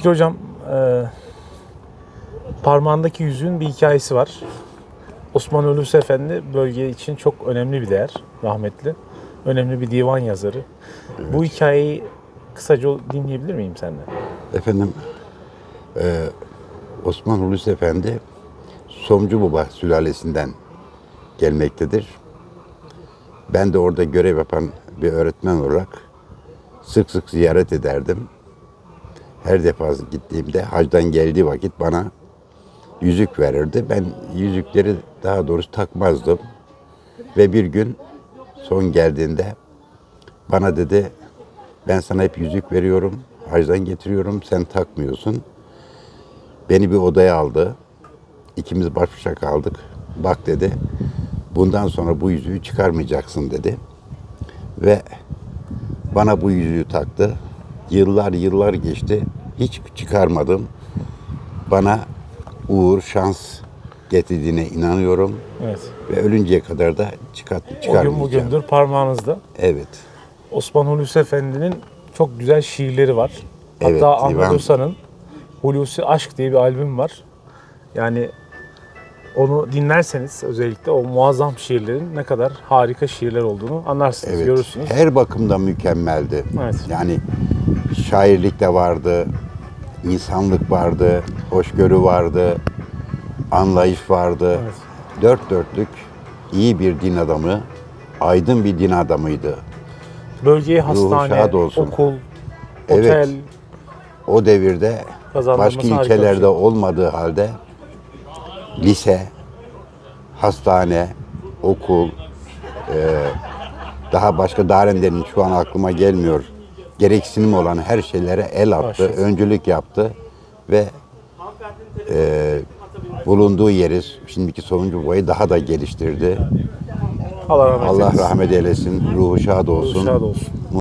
Fikri Hocam, e, parmağındaki yüzüğün bir hikayesi var. Osman Hulusi Efendi bölge için çok önemli bir değer, rahmetli. Önemli bir divan yazarı. Bu hikayeyi kısaca dinleyebilir miyim senden? Efendim e, Osman Hulusi Efendi Somcu Baba sülalesinden gelmektedir. Ben de orada görev yapan bir öğretmen olarak sık sık ziyaret ederdim. Her defasında gittiğimde hacdan geldiği vakit bana yüzük verirdi. Ben yüzükleri daha doğrusu takmazdım. Ve bir gün son geldiğinde bana dedi ben sana hep yüzük veriyorum. Hacdan getiriyorum. Sen takmıyorsun. Beni bir odaya aldı. İkimiz baş başa kaldık. Bak dedi. Bundan sonra bu yüzüğü çıkarmayacaksın dedi. Ve bana bu yüzüğü taktı. Yıllar yıllar geçti. Hiç çıkarmadım. Bana uğur, şans getirdiğine inanıyorum. Evet. Ve ölünceye kadar da çıkart, O gün çıkarmayacağım. bugündür parmağınızda. Evet. Osman Hulusi Efendi'nin çok güzel şiirleri var. Hatta Evet, Ahmet. Usa'nın Hulusi Aşk diye bir albüm var. Yani onu dinlerseniz özellikle o muazzam şiirlerin ne kadar harika şiirler olduğunu anlarsınız, Evet. görürsünüz. Her bakımdan mükemmeldi. Evet. Yani şairlik de vardı, insanlık vardı, hoşgörü vardı, anlayış vardı. Evet. Dört dörtlük iyi bir din adamı, aydın bir din adamıydı. Bölgeye şad hastane, olsun. okul, Evet. otel, O devirde Kazandırması başka harika bir ilçelerde şey. olmadığı halde lise, hastane, okul, e, daha başka Darende'nin şu an aklıma gelmiyor. Gereksinim olan her şeylere el attı, Başlasın. öncülük yaptı ve e, bulunduğu yeri, şimdiki sonuncu boyu daha da geliştirdi. Allah rahmet Allah eylesin. rahmet eylesin, ruhu şad olsun. Şad olsun.